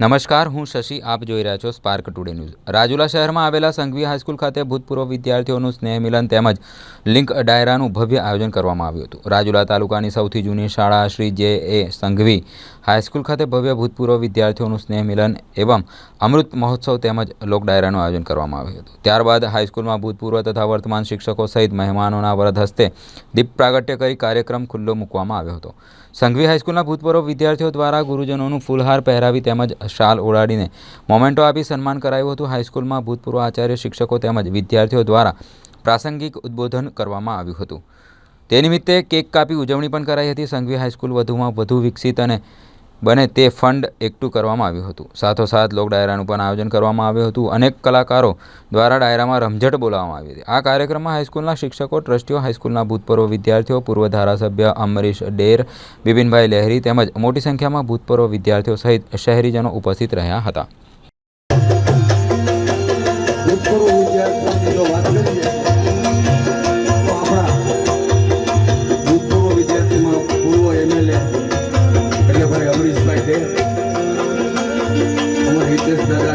નમસ્કાર, હું શશી, આપ જોઈ રહ્યા છો સ્પાર્ક ટુડે ન્યૂઝ રાજુલા શહેરમાં આવેલા સંઘવી હાઈસ્કૂલ ખાતે ભૂતપૂર્વ વિદ્યાર્થીઓનું સ્નેહ મિલન તેમજ લિંક ડાયરાનું ભવ્ય આયોજન કરવામાં આવ્યું હતું. રાજુલા તાલુકાની સૌથી જૂની શાળા શ્રી જે એ સંઘવી હાઈસ્કૂલ ખાતે ભવ્ય ભૂતપૂર્વ વિદ્યાર્થીઓનું સ્નેહ મિલન એવં અમૃત મહોત્સવ તેમજ લોક ડાયરાનું આયોજન કરવામાં આવ્યું હતું. ત્યારબાદ હાઈસ્કૂલમાં ભૂતપૂર્વ તથા વર્તમાન શિક્ષકો સહિત મહેમાનોના વરદ હસ્તે દીપ પ્રાગટ્ય કરી કાર્યક્રમ ખુલ્લો મૂકવામાં આવ્યો હતો. સંઘવી હાઈસ્કૂલના ભૂતપૂર્વ વિદ્યાર્થીઓ દ્વારા ગુરુજનોનું ફૂલહાર પહેરાવી તેમજ શાલ ઓળાડીને મોમેન્ટો આપી સન્માન કરાયું હતું. હાઈસ્કૂલમાં ભૂતપૂર્વ આચાર્ય શિક્ષકો તેમજ વિદ્યાર્થીઓ દ્વારા પ્રાસંગિક ઉદ્બોધન કરવામાં આવ્યું હતું. તે નિમિત્તે કેક કાપી ઉજવણી પણ કરાઈ હતી. સંઘવી હાઈસ્કૂલ વધુમાં વધુ વિકસિત અને બને તે ફંડ એકઠું કરવામાં આવ્યું હતું. સાથોસાથ લોક ડાયરાનું પણ આયોજન કરવામાં આવ્યું હતું. અનેક કલાકારો દ્વારા ડાયરામાં રમઝટ બોલાવવામાં આવી હતી. આ કાર્યક્રમમાં હાઈસ્કૂલના શિક્ષકો, ટ્રસ્ટીઓ, હાઈસ્કૂલના ભૂતપૂર્વ વિદ્યાર્થીઓ, પૂર્વ ધારાસભ્ય અમરીશ ડેર, બિપિનભાઈ લહેરી તેમજ મોટી સંખ્યામાં ભૂતપૂર્વ વિદ્યાર્થીઓ સહિત શહેરીજનો ઉપસ્થિત રહ્યા હતા. છે. હું હિતેશ દાદા